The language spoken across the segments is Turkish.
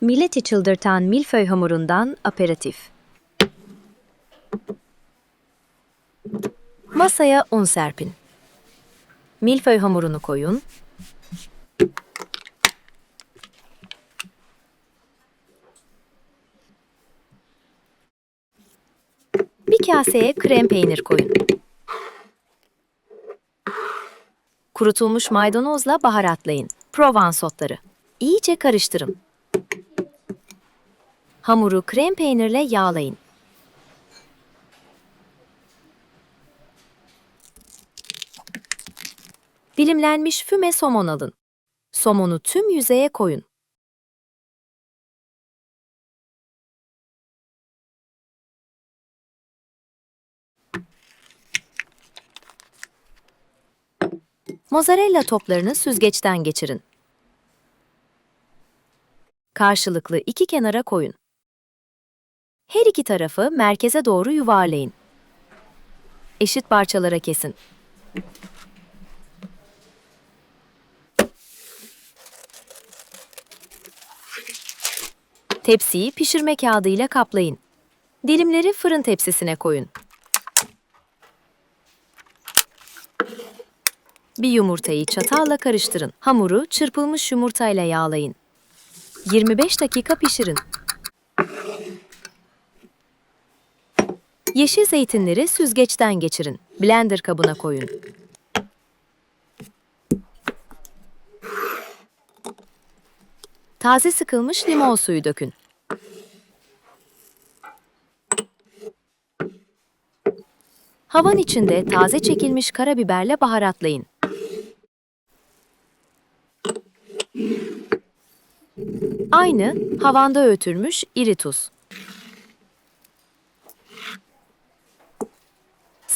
Milleti çıldırtan milföy hamurundan aperatif. Masaya un serpin. Milföy hamurunu koyun. Bir kaseye krem peynir koyun. Kurutulmuş maydanozla baharatlayın. Provence otları. İyice karıştırın. Hamuru krem peynirle yağlayın. Dilimlenmiş füme somon alın. Somonu tüm yüzeye koyun. Mozzarella toplarını süzgeçten geçirin. Karşılıklı iki kenara koyun. Her iki tarafı merkeze doğru yuvarlayın. Eşit parçalara kesin. Tepsiyi pişirme kağıdıyla kaplayın. Dilimleri fırın tepsisine koyun. Bir yumurtayı çatalla karıştırın. Hamuru çırpılmış yumurtayla yağlayın. 25 dakika pişirin. Yeşil zeytinleri süzgeçten geçirin. Blender kabına koyun. Taze sıkılmış limon suyu dökün. Havan içinde taze çekilmiş karabiberle baharatlayın. Aynı havanda öğütülmüş iri tuz.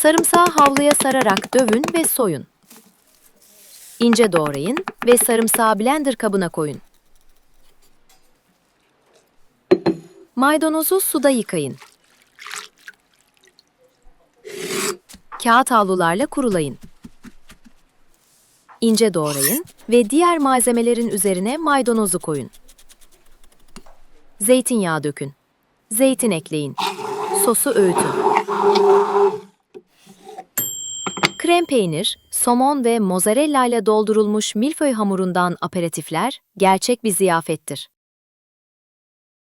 Sarımsağı havluya sararak dövün ve soyun. İnce doğrayın ve sarımsağı blender kabına koyun. Maydanozu suda yıkayın. Kağıt havlularla kurulayın. İnce doğrayın ve diğer malzemelerin üzerine maydanozu koyun. Zeytinyağı dökün. Zeytin ekleyin. Sosu öğütün. Krem peynir, somon ve mozzarella ile doldurulmuş milföy hamurundan aperatifler gerçek bir ziyafettir.